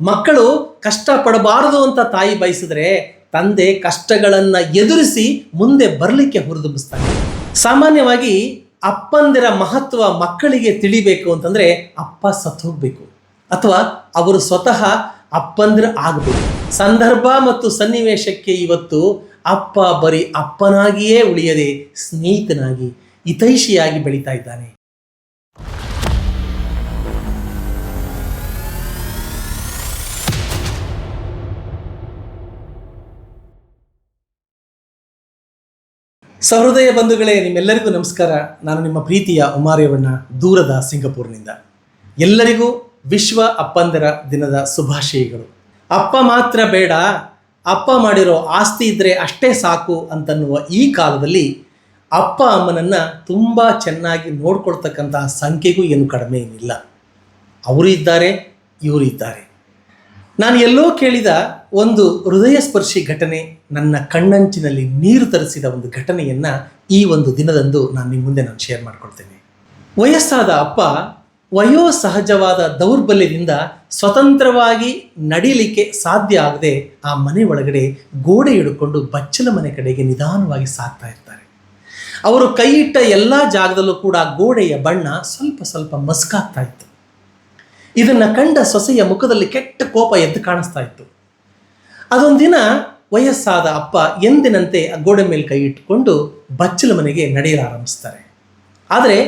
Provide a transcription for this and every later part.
ಮಕ್ಕಳು ಕಷ್ಟ ಪಡಬಾರದು ಅಂತ ತಾಯಿ ಬಯಸಿದ್ರೆ ತಂದೆ ಕಷ್ಟಗಳನ್ನ ಎದುರಿಸಿ ಮುಂದೆ ಬರಲಿಕ್ಕೆ ಹುರಿದುಂಬಿಸ್ತಾನೆ ಸಾಮಾನ್ಯವಾಗಿ ಅಪ್ಪಂದಿರ ಮಹತ್ವ ಮಕ್ಕಳಿಗೆ ತಿಳಿಬೇಕು ಅಂತಂದ್ರೆ ಅಪ್ಪ ಸತ್ತು ಹೋಗ್ಬೇಕು ಅಥವಾ ಅವರು ಸ್ವತಃ ಅಪ್ಪಂದಿರ ಆಗಬೇಕು. ಸಂದರ್ಭ ಮತ್ತು ಸನ್ನಿವೇಶಕ್ಕೆ ಇವತ್ತು ಅಪ್ಪ ಬರೀ ಅಪ್ಪನಾಗಿಯೇ ಉಳಿಯದೆ ಸ್ನೇಹಿತನಾಗಿ ಹಿತೈಷಿಯಾಗಿ ಬೆಳೀತಾ ಇದ್ದಾನೆ. ಸಹೃದಯ ಬಂಧುಗಳೇ, ನಿಮ್ಮೆಲ್ಲರಿಗೂ ನಮಸ್ಕಾರ. ನಾನು ನಿಮ್ಮ ಪ್ರೀತಿಯ ಉಮಾರೇವಣ್ಣ, ದೂರದ ಸಿಂಗಪೂರ್ನಿಂದ. ಎಲ್ಲರಿಗೂ ವಿಶ್ವ ಅಪ್ಪಂದರ ದಿನದ ಶುಭಾಶಯಗಳು. ಅಪ್ಪ ಮಾತ್ರ ಬೇಡ, ಅಪ್ಪ ಮಾಡಿರೋ ಆಸ್ತಿ ಇದ್ದರೆ ಅಷ್ಟೇ ಸಾಕು ಅಂತನ್ನುವ ಈ ಕಾಲದಲ್ಲಿ ಅಪ್ಪ ಅಮ್ಮನನ್ನು ತುಂಬ ಚೆನ್ನಾಗಿ ನೋಡ್ಕೊಳ್ತಕ್ಕಂತಹ ಸಂಖ್ಯೆಗೂ ಏನು ಕಡಿಮೆ ಏನಿಲ್ಲ. ಅವರು ಇದ್ದಾರೆ, ಇವರು ಇದ್ದಾರೆ. ನಾನು ಎಲ್ಲೋ ಕೇಳಿದ ಒಂದು ಹೃದಯ ಸ್ಪರ್ಶಿ ಘಟನೆ ನನ್ನ ಕಣ್ಣಂಚಿನಲ್ಲಿ ನೀರು ತರಿಸಿದ ಒಂದು ಘಟನೆಯನ್ನ ಈ ಒಂದು ದಿನದಂದು ನಾನು ನಿಮ್ಮ ಮುಂದೆ ನಾನು ಶೇರ್ ಮಾಡ್ಕೊಳ್ತೇನೆ ವಯಸ್ಸಾದ ಅಪ್ಪ ವಯೋ ಸಹಜವಾದ ದೌರ್ಬಲ್ಯದಿಂದ ಸ್ವತಂತ್ರವಾಗಿ ನಡೀಲಿಕ್ಕೆ ಸಾಧ್ಯ ಆಗದೆ ಆ ಮನೆ ಒಳಗಡೆ ಗೋಡೆ ಹಿಡ್ಕೊಂಡು ಬಚ್ಚಲ ಮನೆ ಕಡೆಗೆ ನಿಧಾನವಾಗಿ ಸಾಗ್ತಾ ಇರ್ತಾರೆ. ಅವರು ಕೈ ಇಟ್ಟ ಎಲ್ಲ ಜಾಗದಲ್ಲೂ ಕೂಡ ಗೋಡೆಯ ಬಣ್ಣ ಸ್ವಲ್ಪ ಸ್ವಲ್ಪ ಮಸ್ಕಾಗ್ತಾ ಇತ್ತು. ಇದನ್ನ ಕಂಡ ಸೊಸೆಯ ಮುಖದಲ್ಲಿ ಕೆಟ್ಟ ಕೋಪ ಎದ್ದು ಕಾಣಿಸ್ತಾ ಇತ್ತು. ಅದೊಂದಿನ ವಯಸ್ಸಾದ ಅಪ್ಪ ಎಂದಿನಂತೆ ಆ ಗೋಡೆ ಮೇಲೆ ಕೈ ಇಟ್ಟುಕೊಂಡು ಬಚ್ಚಲ ಮನೆಗೆ ನಡೆಯಲಾರಂಭಿಸ್ತಾರೆ. ಆದರೆ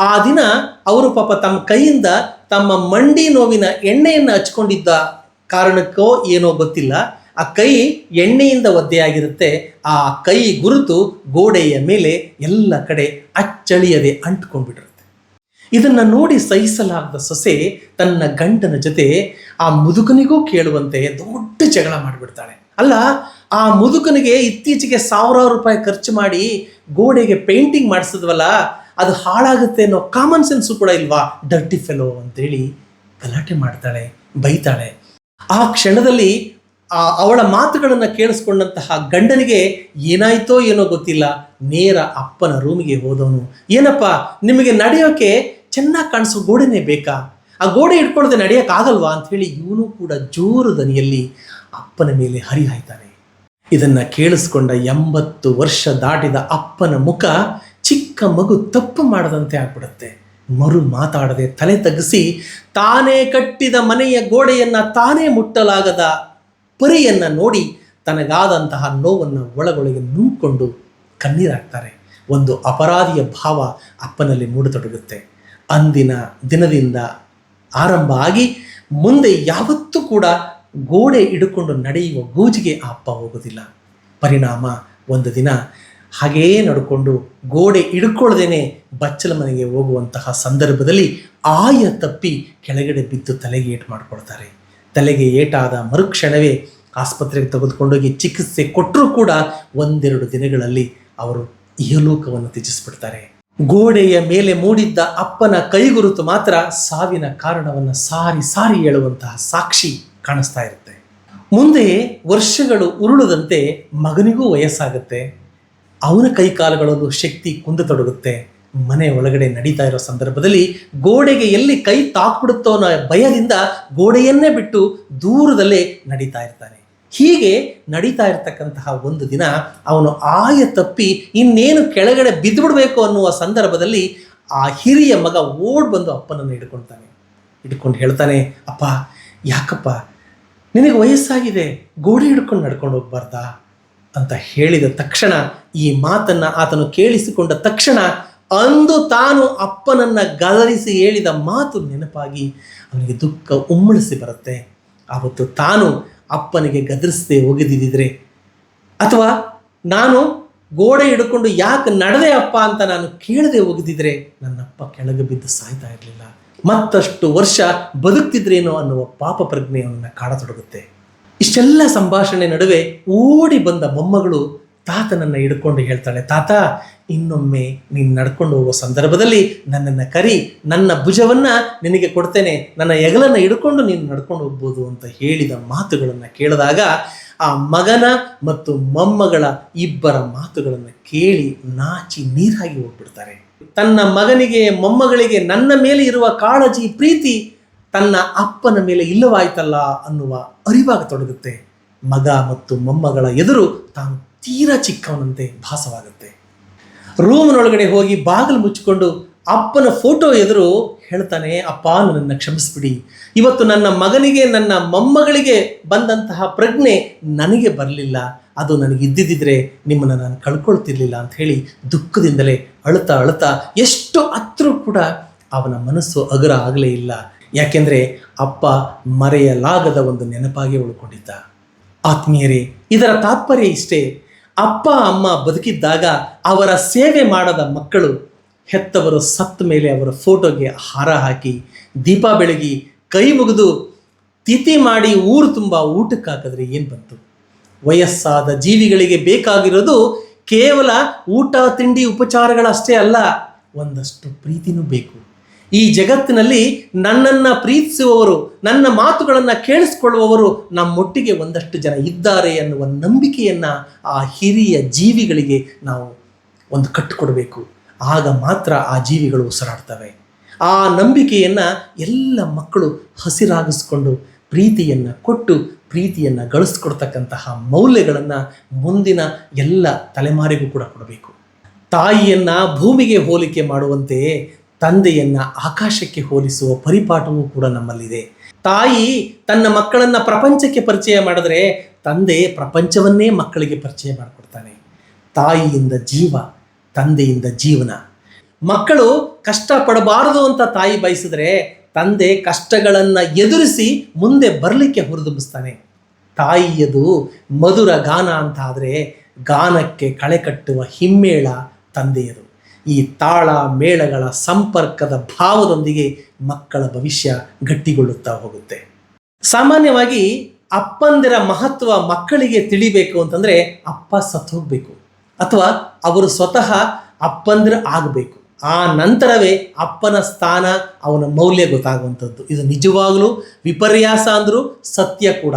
ಆ ದಿನ ಅವರು ಪಾಪ ತಮ್ಮ ಕೈಯಿಂದ ತಮ್ಮ ಮಂಡಿ ನೋವಿನ ಎಣ್ಣೆಯನ್ನು ಹಚ್ಕೊಂಡಿದ್ದ ಕಾರಣಕ್ಕೋ ಏನೋ ಗೊತ್ತಿಲ್ಲ. ಆ ಕೈ ಎಣ್ಣೆಯಿಂದ ಒದ್ದೆಯಾಗಿರುತ್ತೆ. ಆ ಕೈ ಗುರುತು ಗೋಡೆಯ ಮೇಲೆ ಎಲ್ಲ ಕಡೆ ಅಚ್ಚಳಿಯದೆ ಅಂಟ್ಕೊಂಡ್ಬಿಟ್ಟಿರುತ್ತೆ ಇದನ್ನ ನೋಡಿ ಸಹಿಸಲಾಗದ ಸೊಸೆ ತನ್ನ ಗಂಡನ ಜೊತೆ ಆ ಮುದುಕನಿಗೂ ಕೇಳುವಂತೆ ದೊಡ್ಡ ಜಗಳ ಮಾಡಿಬಿಡ್ತಾಳೆ. ಅಲ್ಲ, ಆ ಮುದುಕನಿಗೆ ಇತ್ತೀಚೆಗೆ ಸಾವಿರಾರು ರೂಪಾಯಿ ಖರ್ಚು ಮಾಡಿ ಗೋಡೆಗೆ ಪೇಂಟಿಂಗ್ ಮಾಡಿಸಿದ್ವಲ್ಲ, ಅದು ಹಾಳಾಗುತ್ತೆ ಅನ್ನೋ ಕಾಮನ್ ಸೆನ್ಸು ಕೂಡ ಇಲ್ವಾ? ಡರ್ಟಿ ಫೆಲೋ ಅಂತೇಳಿ ಗಲಾಟೆ ಮಾಡ್ತಾಳೆ, ಬೈತಾಳೆ. ಆ ಕ್ಷಣದಲ್ಲಿ ಆ ಅವಳ ಮಾತುಗಳನ್ನು ಕೇಳಿಸ್ಕೊಂಡಂತಹ ಗಂಡನಿಗೆ ಏನಾಯ್ತೋ ಏನೋ ಗೊತ್ತಿಲ್ಲ. ನೇರ ಅಪ್ಪನ ರೂಮಿಗೆ ಹೋದವನು. ಏನಪ್ಪ, ನಿಮಗೆ ನಡೆಯೋಕೆ ಚೆನ್ನಾಗಿ ಕಾಣಿಸೋ ಗೋಡೆನೇ ಬೇಕಾ? ಆ ಗೋಡೆ ಇಟ್ಕೊಳ್ಳದೆ ನಡೆಯೋಕ್ಕಾಗಲ್ವಾ ಹೇಳಿ ಇವನು ಕೂಡ ಜೋರು ದನಿಯಲ್ಲಿ ಅಪ್ಪನ ಮೇಲೆ ಹರಿಹಾಯ್ತಾನೆ. ಇದನ್ನು ಕೇಳಿಸ್ಕೊಂಡ ಎಂಬತ್ತು ವರ್ಷ ದಾಟಿದ ಅಪ್ಪನ ಮುಖ ಚಿಕ್ಕ ಮಗು ತಪ್ಪು ಮಾಡದಂತೆ ಆಗ್ಬಿಡುತ್ತೆ. ಮರು ಮಾತಾಡದೆ ತಲೆ ತಗ್ಗಿಸಿ ತಾನೇ ಕಟ್ಟಿದ ಮನೆಯ ಗೋಡೆಯನ್ನ ತಾನೇ ಮುಟ್ಟಲಾಗದ ಪರಿಯನ್ನ ನೋಡಿ ತನಗಾದಂತಹ ನೋವನ್ನು ಒಳಗೊಳಗೆ ನುಂಗ್ಕೊಂಡು ಕಣ್ಣೀರಾಗ್ತಾರೆ. ಒಂದು ಅಪರಾಧಿಯ ಭಾವ ಅಪ್ಪನಲ್ಲಿ ಮೂಡತೊಡಗುತ್ತೆ. ಅಂದಿನ ದಿನದಿಂದ ಆರಂಭ ಆಗಿ ಮುಂದೆ ಯಾವತ್ತೂ ಕೂಡ ಗೋಡೆ ಇಡುಕೊಂಡು ನಡೆಯುವ ಗೋಜಿಗೆ ಆ ಅಪ್ಪ ಹೋಗೋದಿಲ್ಲ. ಪರಿಣಾಮ ಒಂದು ದಿನ ಹಾಗೇ ನಡ್ಕೊಂಡು ಗೋಡೆ ಹಿಡ್ಕೊಳ್ಳದೇನೆ ಬಚ್ಚಲ ಮನೆಗೆ ಹೋಗುವಂತಹ ಸಂದರ್ಭದಲ್ಲಿ ಆಯ ತಪ್ಪಿ ಕೆಳಗಡೆ ಬಿದ್ದು ತಲೆಗೆ ಏಟು ಮಾಡಿಕೊಳ್ತಾರೆ. ತಲೆಗೆ ಏಟಾದ ಮರುಕ್ಷಣವೇ ಆಸ್ಪತ್ರೆಗೆ ತೆಗೆದುಕೊಂಡೋಗಿ ಚಿಕಿತ್ಸೆ ಕೊಟ್ಟರೂ ಕೂಡ ಒಂದೆರಡು ದಿನಗಳಲ್ಲಿ ಅವರು ಇಹಲೋಕವನ್ನು ತ್ಯಜಿಸ್ಬಿಡ್ತಾರೆ. ಗೋಡೆಯ ಮೇಲೆ ಮೂಡಿದ್ದ ಅಪ್ಪನ ಕೈಗುರುತು ಮಾತ್ರ ಸಾವಿನ ಕಾರಣವನ್ನು ಸಾರಿ ಸಾರಿ ಹೇಳುವಂತಹ ಸಾಕ್ಷಿ ಕಾಣಿಸ್ತಾ ಇರುತ್ತೆ. ಮುಂದೆ ವರ್ಷಗಳು ಉರುಳದಂತೆ ಮಗನಿಗೂ ವಯಸ್ಸಾಗುತ್ತೆ. ಅವನ ಕೈಕಾಲುಗಳಲ್ಲೂ ಶಕ್ತಿ ಕುಂದತೊಡಗುತ್ತೆ ಮನೆ ಒಳಗಡೆ ನಡೀತಾ ಇರೋ ಸಂದರ್ಭದಲ್ಲಿ ಗೋಡೆಗೆ ಎಲ್ಲಿ ಕೈ ತಾಕ್ಬಿಡುತ್ತೋ ಅನ್ನೋ ಭಯದಿಂದ ಗೋಡೆಯನ್ನೇ ಬಿಟ್ಟು ದೂರದಲ್ಲೇ ನಡೀತಾ ಇರ್ತಾನೆ. ಹೀಗೆ ನಡೀತಾ ಇರತಕ್ಕಂತಹ ಒಂದು ದಿನ ಅವನು ಆಯ ತಪ್ಪಿ ಇನ್ನೇನು ಕೆಳಗಡೆ ಬಿದ್ದುಬಿಡಬೇಕು ಅನ್ನುವ ಸಂದರ್ಭದಲ್ಲಿ ಆ ಹಿರಿಯ ಮಗ ಓಡ್ ಬಂದು ಅಪ್ಪನನ್ನು ಹಿಡ್ಕೊಳ್ತಾನೆ. ಹಿಡ್ಕೊಂಡು ಹೇಳ್ತಾನೆ, ಅಪ್ಪ, ಯಾಕಪ್ಪ? ನಿನಗೆ ವಯಸ್ಸಾಗಿದೆ. ಗೋಡೆ ಹಿಡ್ಕೊಂಡು ನಡ್ಕೊಂಡು ಹೋಗ್ಬಾರ್ದಾ? ಅಂತ ಹೇಳಿದ ತಕ್ಷಣ ಈ ಮಾತನ್ನು ಆತನು ಕೇಳಿಸಿಕೊಂಡ ತಕ್ಷಣ ಅಂದು ತಾನು ಅಪ್ಪನನ್ನ ಗದರಿಸಿ ಹೇಳಿದ ಮಾತು ನೆನಪಾಗಿ ಅವನಿಗೆ ದುಃಖ ಉಮ್ಮಳಿಸಿ ಬರುತ್ತೆ. ಆವತ್ತು ತಾನು ಅಪ್ಪನಿಗೆ ಗದರಿಸದೆ ಹೋಗಿದ್ದಿದ್ರೆ. ಅಥವಾ ನಾನು ಗೋಡೆ ಹಿಡ್ಕೊಂಡು ಯಾಕೆ ನಡೆದೆ ಅಪ್ಪ ಅಂತ ನಾನು ಕೇಳದೆ ಹೋಗಿದ್ದಿದ್ರೆ ನನ್ನಪ್ಪ ಕೆಳಗೆ ಬಿದ್ದು ಸಾಯ್ತಾ ಇರಲಿಲ್ಲ. ಮತ್ತಷ್ಟು ವರ್ಷ ಬದುಕ್ತಿದ್ರೇನೋ ಅನ್ನುವ ಪಾಪ ಪ್ರಜ್ಞೆಯನ್ನು ಕಾಡತೊಡಗುತ್ತೆ. ಇಷ್ಟೆಲ್ಲ ಸಂಭಾಷಣೆ ನಡುವೆ ಓಡಿ ಬಂದ ಮೊಮ್ಮಗಳು ತಾತನನ್ನು ಹಿಡ್ಕೊಂಡು ಹೇಳ್ತಾಳೆ, ತಾತ, ಇನ್ನೊಮ್ಮೆ ನೀನು ನಡ್ಕೊಂಡು ಹೋಗುವ ಸಂದರ್ಭದಲ್ಲಿ ನನ್ನನ್ನು ಕರಿ, ನನ್ನ ಭುಜವನ್ನು ನಿನಗೆ ಕೊಡ್ತೇನೆ, ನನ್ನ ಹೆಗಲನ್ನು ಹಿಡ್ಕೊಂಡು ನೀನು ನಡ್ಕೊಂಡು ಹೋಗ್ಬೋದು ಅಂತ ಹೇಳಿದ ಮಾತುಗಳನ್ನು ಕೇಳಿದಾಗ ಆ ಮಗನ ಮತ್ತು ಮೊಮ್ಮಗಳ ಇಬ್ಬರ ಮಾತುಗಳನ್ನು ಕೇಳಿ ನಾಚಿ ನೀರಾಗಿ ಹೋಗ್ಬಿಡ್ತಾರೆ. ತನ್ನ ಮಗನಿಗೆ, ಮೊಮ್ಮಗಳಿಗೆ ನನ್ನ ಮೇಲೆ ಇರುವ ಕಾಳಜಿ, ಪ್ರೀತಿ ತನ್ನ ಅಪ್ಪನ ಮೇಲೆ ಇಲ್ಲವಾಯ್ತಲ್ಲ ಅನ್ನುವ ಅರಿವಾಗ ತೊಡಗುತ್ತೆ. ಮಗ ಮತ್ತು ಮೊಮ್ಮಗಳ ಎದುರು ತಾನು ತೀರಾ ಚಿಕ್ಕವನಂತೆ ಭಾಸವಾಗುತ್ತೆ. ರೂಮ್ನೊಳಗಡೆ ಹೋಗಿ ಬಾಗಿಲು ಮುಚ್ಚಿಕೊಂಡು ಅಪ್ಪನ ಫೋಟೋ ಎದುರು ಹೇಳ್ತಾನೆ, ಅಪ್ಪ, ನನ್ನನ್ನು ಕ್ಷಮಿಸ್ಬಿಡಿ. ಇವತ್ತು ನನ್ನ ಮಗನಿಗೆ, ನನ್ನ ಮೊಮ್ಮಗಳಿಗೆ ಬಂದಂತಹ ಪ್ರಜ್ಞೆ ನನಗೆ ಬರಲಿಲ್ಲ. ಅದು ನನಗೆ ಇದ್ದಿದ್ದಿದ್ರೆ ನಿಮ್ಮನ್ನು ನಾನು ಕಳ್ಕೊಳ್ತಿರ್ಲಿಲ್ಲ ಅಂತ ಹೇಳಿ ದುಃಖದಿಂದಲೇ ಅಳುತ್ತಾ ಅಳುತ್ತಾ ಎಷ್ಟು ಹತ್ರ ಕೂಡ ಅವನ ಮನಸ್ಸು ಅಗರ ಆಗಲೇ ಇಲ್ಲ. ಯಾಕೆಂದರೆ ಅಪ್ಪ ಮರೆಯಲಾಗದ ಒಂದು ನೆನಪಾಗಿ ಉಳ್ಕೊಂಡಿದ್ದ. ಆತ್ಮೀಯರೇ, ಇದರ ತಾತ್ಪರ್ಯ ಇಷ್ಟೇ. ಅಪ್ಪ, ಅಮ್ಮ ಬದುಕಿದ್ದಾಗ ಅವರ ಸೇವೆ ಮಾಡದ ಮಕ್ಕಳು ಹೆತ್ತವರು ಸತ್ತ ಮೇಲೆ ಅವರ ಫೋಟೋಗೆ ಹಾರ ಹಾಕಿ ದೀಪ ಬೆಳಗಿ ಕೈ ಮುಗಿದು ತಿಥಿ ಮಾಡಿ ಊರು ತುಂಬ ಊಟಕ್ಕೆ ಹಾಕಿದ್ರೆ ಏನು ಬಂತು? ವಯಸ್ಸಾದ ಜೀವಿಗಳಿಗೆ ಬೇಕಾಗಿರೋದು ಕೇವಲ ಊಟ, ತಿಂಡಿ, ಉಪಚಾರಗಳಷ್ಟೇ ಅಲ್ಲ, ಒಂದಷ್ಟು ಪ್ರೀತಿನೂ ಬೇಕು. ಈ ಜಗತ್ತಿನಲ್ಲಿ ನನ್ನನ್ನು ಪ್ರೀತಿಸುವವರು, ನನ್ನ ಮಾತುಗಳನ್ನು ಕೇಳಿಸ್ಕೊಳ್ಳುವವರು ನಮ್ಮೊಟ್ಟಿಗೆ ಒಂದಷ್ಟು ಜನ ಇದ್ದಾರೆ ಎನ್ನುವ ನಂಬಿಕೆಯನ್ನು ಆ ಹಿರಿಯ ಜೀವಿಗಳಿಗೆ ನಾವು ಒಂದು ಕಟ್ಟಿಕೊಡಬೇಕು. ಆಗ ಮಾತ್ರ ಆ ಜೀವಿಗಳು ಉಸಿರಾಡ್ತವೆ. ಆ ನಂಬಿಕೆಯನ್ನು ಎಲ್ಲ ಮಕ್ಕಳು ಹಸಿರಾಗಿಸ್ಕೊಂಡು ಪ್ರೀತಿಯನ್ನು ಕೊಟ್ಟು ಪ್ರೀತಿಯನ್ನು ಗಳಿಸ್ಕೊಡ್ತಕ್ಕಂತಹ ಮೌಲ್ಯಗಳನ್ನು ಮುಂದಿನ ಎಲ್ಲ ತಲೆಮಾರಿಗೂ ಕೂಡ ಕೊಡಬೇಕು. ತಾಯಿಯನ್ನು ಭೂಮಿಗೆ ಹೋಲಿಕೆ ಮಾಡುವಂತೆ ತಂದೆಯನ್ನು ಆಕಾಶಕ್ಕೆ ಹೋಲಿಸುವ ಪರಿಪಾಠವೂ ಕೂಡ ನಮ್ಮಲ್ಲಿದೆ. ತಾಯಿ ತನ್ನ ಮಕ್ಕಳನ್ನು ಪ್ರಪಂಚಕ್ಕೆ ಪರಿಚಯ ಮಾಡಿದ್ರೆ ತಂದೆ ಪ್ರಪಂಚವನ್ನೇ ಮಕ್ಕಳಿಗೆ ಪರಿಚಯ ಮಾಡಿಕೊಡ್ತಾನೆ. ತಾಯಿಯಿಂದ ಜೀವ, ತಂದೆಯಿಂದ ಜೀವನ. ಮಕ್ಕಳು ಕಷ್ಟಪಡಬಾರದು ಅಂತ ತಾಯಿ ಬಯಸಿದ್ರೆ ತಂದೆ ಕಷ್ಟಗಳನ್ನು ಎದುರಿಸಿ ಮುಂದೆ ಬರಲಿಕ್ಕೆ ಹುರಿದುಂಬಿಸ್ತಾನೆ. ತಾಯಿಯದು ಮಧುರ ಗಾನ ಅಂತ ಆದರೆ ಗಾನಕ್ಕೆ ಕಳೆ ಕಟ್ಟುವ ಹಿಮ್ಮೇಳ ತಂದೆಯದು. ಈ ತಾಳ ಮೇಳಗಳ ಸಂಪರ್ಕದ ಭಾವದೊಂದಿಗೆ ಮಕ್ಕಳ ಭವಿಷ್ಯ ಗಟ್ಟಿಗೊಳ್ಳುತ್ತಾ ಹೋಗುತ್ತೆ. ಸಾಮಾನ್ಯವಾಗಿ ಅಪ್ಪಂದಿರ ಮಹತ್ವ ಮಕ್ಕಳಿಗೆ ತಿಳಿಬೇಕು ಅಂತಂದರೆ ಅಪ್ಪ ಸತ್ತು ಹೋಗಬೇಕು ಅಥವಾ ಅವರು ಸ್ವತಃ ಅಪ್ಪಂದಿರ ಆಗಬೇಕು. ಆ ನಂತರವೇ ಅಪ್ಪನ ಸ್ಥಾನ ಅವನ ಮೌಲ್ಯ ಗೊತ್ತಾಗುವಂಥದ್ದು. ಇದು ನಿಜವಾಗಲೂ ವಿಪರ್ಯಾಸ ಅಂದರೂ ಸತ್ಯ ಕೂಡ.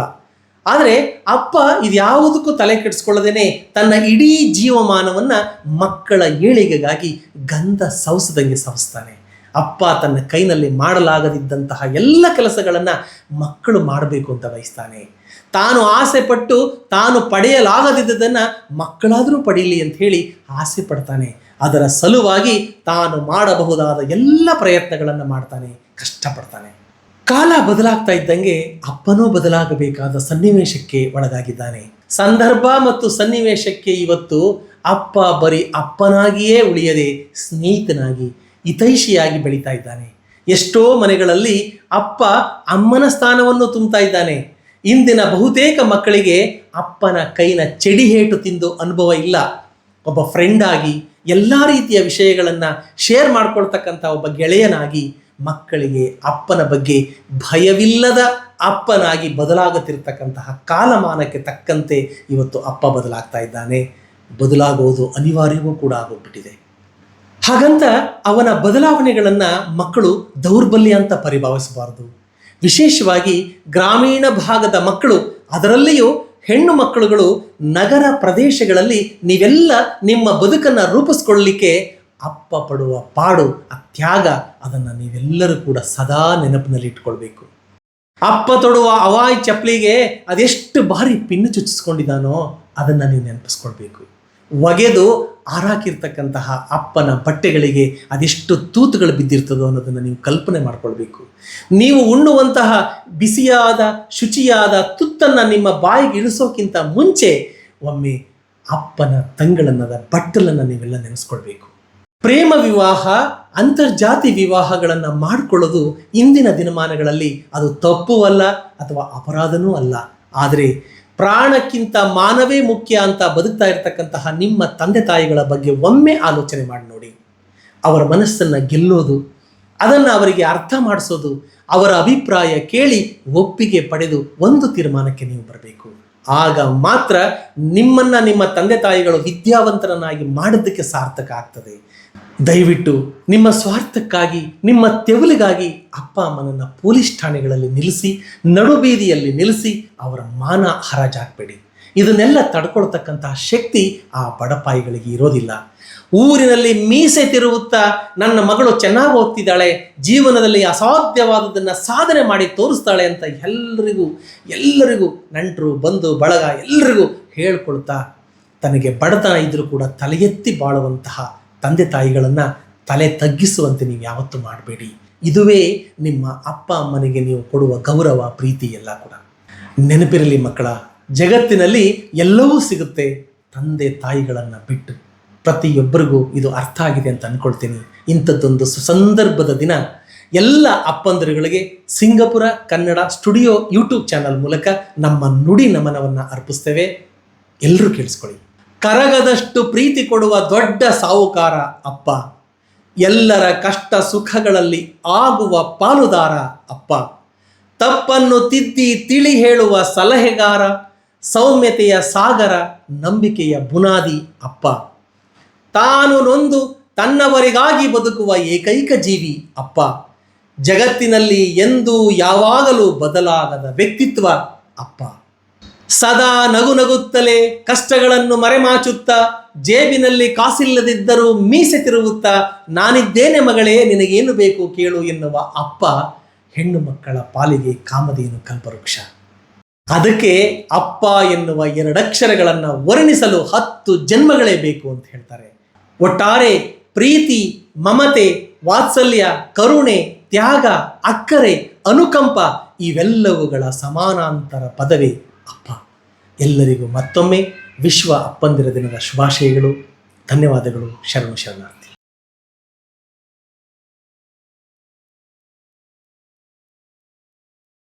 ಆದರೆ ಅಪ್ಪ ಇದ್ಯಾವುದಕ್ಕೂ ತಲೆ ಕೆಡಿಸ್ಕೊಳ್ಳದೇನೆ ತನ್ನ ಇಡೀ ಜೀವಮಾನವನ್ನು ಮಕ್ಕಳ ಏಳಿಗೆಗಾಗಿ ಗಂಧ ಸವಸದಂಗೆ ಸವಸ್ತಾನೆ. ಅಪ್ಪ ತನ್ನ ಕೈನಲ್ಲಿ ಮಾಡಲಾಗದಿದ್ದಂತಹ ಎಲ್ಲ ಕೆಲಸಗಳನ್ನು ಮಕ್ಕಳು ಮಾಡಬೇಕು ಅಂತ ಬಯಸ್ತಾನೆ. ತಾನು ಆಸೆ ಪಟ್ಟು ತಾನು ಪಡೆಯಲಾಗದಿದ್ದದನ್ನು ಮಕ್ಕಳಾದರೂ ಪಡೆಯಲಿ ಅಂತ ಹೇಳಿ ಆಸೆ ಪಡ್ತಾನೆ. ಅದರ ಸಲುವಾಗಿ ತಾನು ಮಾಡಬಹುದಾದ ಎಲ್ಲ ಪ್ರಯತ್ನಗಳನ್ನು ಮಾಡ್ತಾನೆ, ಕಷ್ಟಪಡ್ತಾನೆ. ಬದಲಾಗ್ತಾ ಇದ್ದಂಗೆ ಅಪ್ಪನೂ ಬದಲಾಗಬೇಕಾದ ಸನ್ನಿವೇಶಕ್ಕೆ ಒಳಗಾಗಿದ್ದಾನೆ. ಸಂದರ್ಭ ಮತ್ತು ಸನ್ನಿವೇಶಕ್ಕೆ ಇವತ್ತು ಅಪ್ಪ ಬರೀ ಅಪ್ಪನಾಗಿಯೇ ಉಳಿಯದೆ ಸ್ನೇಹಿತನಾಗಿ ಹಿತೈಷಿಯಾಗಿ ಬೆಳೀತಾ ಇದ್ದಾನೆ. ಎಷ್ಟೋ ಮನೆಗಳಲ್ಲಿ ಅಪ್ಪ ಅಮ್ಮನ ಸ್ಥಾನವನ್ನು ತುಂಬ್ತಾ ಇದ್ದಾನೆ. ಇಂದಿನ ಬಹುತೇಕ ಮಕ್ಕಳಿಗೆ ಅಪ್ಪನ ಕೈನ ಚಡಿಹೇಟು ತಿಂದು ಅನುಭವ ಇಲ್ಲ. ಒಬ್ಬ ಫ್ರೆಂಡ್ ಆಗಿ ಎಲ್ಲ ರೀತಿಯ ವಿಷಯಗಳನ್ನು ಶೇರ್ ಮಾಡ್ಕೊಳ್ತಕ್ಕಂಥ ಒಬ್ಬ ಗೆಳೆಯನಾಗಿ ಮಕ್ಕಳಿಗೆ ಅಪ್ಪನ ಬಗ್ಗೆ ಭಯವಿಲ್ಲದ ಅಪ್ಪನಾಗಿ ಬದಲಾಗುತ್ತಿರ್ತಕ್ಕಂತಹ ಕಾಲಮಾನಕ್ಕೆ ತಕ್ಕಂತೆ ಇವತ್ತು ಅಪ್ಪ ಬದಲಾಗ್ತಾ ಇದ್ದಾನೆ. ಬದಲಾಗುವುದು ಅನಿವಾರ್ಯವೂ ಕೂಡ ಆಗೋಗ್ಬಿಟ್ಟಿದೆ. ಹಾಗಂತ ಅವನ ಬದಲಾವಣೆಗಳನ್ನು ಮಕ್ಕಳು ದೌರ್ಬಲ್ಯ ಅಂತ ಪರಿಭಾವಿಸಬಾರದು. ವಿಶೇಷವಾಗಿ ಗ್ರಾಮೀಣ ಭಾಗದ ಮಕ್ಕಳು, ಅದರಲ್ಲಿಯೂ ಹೆಣ್ಣು ಮಕ್ಕಳುಗಳು ನಗರ ಪ್ರದೇಶಗಳಲ್ಲಿ ನೀವೆಲ್ಲ ನಿಮ್ಮ ಬದುಕನ್ನು ರೂಪಿಸ್ಕೊಳ್ಳಲಿಕ್ಕೆ ಅಪ್ಪ ಪಡುವ ಪಾಡು, ಆ ತ್ಯಾಗ ಅದನ್ನು ನೀವೆಲ್ಲರೂ ಕೂಡ ಸದಾ ನೆನಪಿನಲ್ಲಿ ಇಟ್ಕೊಳ್ಬೇಕು. ಅಪ್ಪ ತೊಡುವ ಅವಾಯ್ ಚಪ್ಪಲಿಗೆ ಅದೆಷ್ಟು ಬಾರಿ ಪಿನ್ನು ಚುಚ್ಚಿಸ್ಕೊಂಡಿದ್ದಾನೋ ಅದನ್ನು ನೀವು ನೆನಪಿಸ್ಕೊಳ್ಬೇಕು. ಒಗೆದು ಆರಾಕಿರ್ತಕ್ಕಂತಹ ಅಪ್ಪನ ಬಟ್ಟೆಗಳಿಗೆ ಅದೆಷ್ಟು ತೂತುಗಳು ಬಿದ್ದಿರ್ತದೋ ಅನ್ನೋದನ್ನು ನೀವು ಕಲ್ಪನೆ ಮಾಡ್ಕೊಳ್ಬೇಕು. ನೀವು ಉಣ್ಣುವಂತಹ ಬಿಸಿಯಾದ, ಶುಚಿಯಾದ ತುತ್ತನ್ನು ನಿಮ್ಮ ಬಾಯಿಗೆ ಇಳಿಸೋಕ್ಕಿಂತ ಮುಂಚೆ ಒಮ್ಮೆ ಅಪ್ಪನ ತಂಗಳನ್ನದ ಬಟ್ಟಲನ್ನು ನೀವೆಲ್ಲ ನೆನೆಸ್ಕೊಳ್ಬೇಕು. ಪ್ರೇಮ ವಿವಾಹ, ಅಂತರ್ಜಾತಿ ವಿವಾಹಗಳನ್ನು ಮಾಡಿಕೊಳ್ಳೋದು ಇಂದಿನ ದಿನಮಾನಗಳಲ್ಲಿ ಅದು ತಪ್ಪು ಅಲ್ಲ ಅಥವಾ ಅಪರಾಧನೂ ಅಲ್ಲ. ಆದರೆ ಪ್ರಾಣಕ್ಕಿಂತ ಮಾನವೇ ಮುಖ್ಯ ಅಂತ ಬದುಕ್ತಾ ಇರತಕ್ಕಂತಹ ನಿಮ್ಮ ತಂದೆ ತಾಯಿಗಳ ಬಗ್ಗೆ ಒಮ್ಮೆ ಆಲೋಚನೆ ಮಾಡಿ ನೋಡಿ. ಅವರ ಮನಸ್ಸನ್ನು ಗೆಲ್ಲೋದು, ಅದನ್ನು ಅವರಿಗೆ ಅರ್ಥ ಮಾಡಿಸೋದು, ಅವರ ಅಭಿಪ್ರಾಯ ಕೇಳಿ ಒಪ್ಪಿಗೆ ಪಡೆದು ಒಂದು ತೀರ್ಮಾನಕ್ಕೆ ನೀವು ಬರಬೇಕು. ಆಗ ಮಾತ್ರ ನಿಮ್ಮನ್ನು ನಿಮ್ಮ ತಂದೆ ತಾಯಿಗಳು ವಿದ್ಯಾವಂತರನ್ನಾಗಿ ಮಾಡೋದಕ್ಕೆ ಸಾರ್ಥಕ ಆಗ್ತದೆ. ದಯವಿಟ್ಟು ನಿಮ್ಮ ಸ್ವಾರ್ಥಕ್ಕಾಗಿ, ನಿಮ್ಮ ತೆವಲಿಗಾಗಿ ಅಪ್ಪ ಅಮ್ಮನನ್ನು ಪೊಲೀಸ್ ಠಾಣೆಗಳಲ್ಲಿ ನಿಲ್ಲಿಸಿ ನಡುಬೀದಿಯಲ್ಲಿ ನಿಲ್ಲಿಸಿ ಅವರ ಮಾನ ಹರಾಜಾಕ್ಬೇಡಿ ಇದನ್ನೆಲ್ಲ ತಡ್ಕೊಳ್ತಕ್ಕಂತಹ ಶಕ್ತಿ ಆ ಬಡಪಾಯಿಗಳಿಗೆ ಇರೋದಿಲ್ಲ. ಊರಿನಲ್ಲಿ ಮೀಸೆ ತಿರುಗುತ್ತಾ ನನ್ನ ಮಗಳು ಚೆನ್ನಾಗಿ ಓದ್ತಿದ್ದಾಳೆ, ಜೀವನದಲ್ಲಿ ಅಸಾಧ್ಯವಾದದನ್ನು ಸಾಧನೆ ಮಾಡಿ ತೋರಿಸ್ತಾಳೆ ಅಂತ ಎಲ್ಲರಿಗೂ ಎಲ್ಲರಿಗೂ ನಂಟರು, ಬಂಧು, ಬಳಗ ಎಲ್ಲರಿಗೂ ಹೇಳ್ಕೊಳ್ತಾ ತನಗೆ ಬಡತನ ಇದ್ದರೂ ಕೂಡ ತಲೆ ಎತ್ತಿ ಬಾಳುವಂತಹ ತಂದೆ ತಾಯಿಗಳನ್ನು ತಲೆ ತಗ್ಗಿಸುವಂತೆ ನೀವು ಯಾವತ್ತೂ ಮಾಡಬೇಡಿ. ಇದುವೇ ನಿಮ್ಮ ಅಪ್ಪ ಅಮ್ಮನಿಗೆ ನೀವು ಕೊಡುವ ಗೌರವ, ಪ್ರೀತಿ ಎಲ್ಲ ಕೂಡ. ನೆನಪಿರಲಿ ಮಕ್ಕಳ, ಜಗತ್ತಿನಲ್ಲಿ ಎಲ್ಲವೂ ಸಿಗುತ್ತೆ ತಂದೆ ತಾಯಿಗಳನ್ನು ಬಿಟ್ಟು. ಪ್ರತಿಯೊಬ್ಬರಿಗೂ ಇದು ಅರ್ಥ ಆಗಿದೆ ಅಂತ ಅಂದ್ಕೊಳ್ತೀನಿ ಇಂಥದ್ದೊಂದು ಸುಸಂದರ್ಭದ ದಿನ ಎಲ್ಲ ಅಪ್ಪಂದರುಗಳಿಗೆ Singapore Kannada studio YouTube channel ಮೂಲಕ ನಮ್ಮ ನುಡಿ ನಮನವನ್ನು ಅರ್ಪಿಸ್ತೇವೆ. ಎಲ್ಲರೂ ಕೇಳಿಸ್ಕೊಳ್ಳಿ. ಕರಗದಷ್ಟು ಪ್ರೀತಿ ಕೊಡುವ ದೊಡ್ಡ ಸಾಹುಕಾರ ಅಪ್ಪ. ಎಲ್ಲರ ಕಷ್ಟ ಸುಖಗಳಲ್ಲಿ ಆಗುವ ಪಾಲುದಾರ ಅಪ್ಪ. ತಪ್ಪನ್ನು ತಿದ್ದಿ ತಿಳಿ ಹೇಳುವ ಸಲಹೆಗಾರ, ಸೌಮ್ಯತೆಯ ಸಾಗರ, ನಂಬಿಕೆಯ ಬುನಾದಿ ಅಪ್ಪ. ತಾನು ನೊಂದು ತನ್ನವರಿಗಾಗಿ ಬದುಕುವ ಏಕೈಕ ಜೀವಿ ಅಪ್ಪ. ಜಗತ್ತಿನಲ್ಲಿ ಎಂದೂ ಯಾವಾಗಲೂ ಬದಲಾಗದ ವ್ಯಕ್ತಿತ್ವ ಅಪ್ಪ. ಸದಾ ನಗು ನಗುತ್ತಲೇ ಕಷ್ಟಗಳನ್ನು ಮರೆಮಾಚುತ್ತಾ ಜೇಬಿನಲ್ಲಿ ಕಾಸಿಲ್ಲದಿದ್ದರೂ ಮೀಸೆ ತಿರುಗುತ್ತ ನಾನಿದ್ದೇನೆ ಮಗಳೇ, ನಿನಗೇನು ಬೇಕು ಕೇಳು ಎನ್ನುವ ಅಪ್ಪ ಹೆಣ್ಣು ಮಕ್ಕಳ ಪಾಲಿಗೆ ಕಾಮಧೇನು ಕಲ್ಪವೃಕ್ಷ. ಅದಕ್ಕೆ ಅಪ್ಪ ಎನ್ನುವ ಎರಡಕ್ಷರಗಳನ್ನು ವರ್ಣಿಸಲು ಹತ್ತು ಜನ್ಮಗಳೇ ಬೇಕು ಅಂತ ಹೇಳ್ತಾರೆ. ಒಟ್ಟಾರೆ ಪ್ರೀತಿ, ಮಮತೆ, ವಾತ್ಸಲ್ಯ, ಕರುಣೆ, ತ್ಯಾಗ, ಅಕ್ಕರೆ, ಅನುಕಂಪ ಇವೆಲ್ಲವುಗಳ ಸಮಾನಾಂತರ ಪದವೇ ಅಪ್ಪ. ಎಲ್ಲರಿಗೂ ಮತ್ತೊಮ್ಮೆ ವಿಶ್ವ ಅಪ್ಪಂದಿರ ದಿನದ ಶುಭಾಶಯಗಳು. ಧನ್ಯವಾದಗಳು. ಶರಣು ಶರಣಾರ್ಥಿ.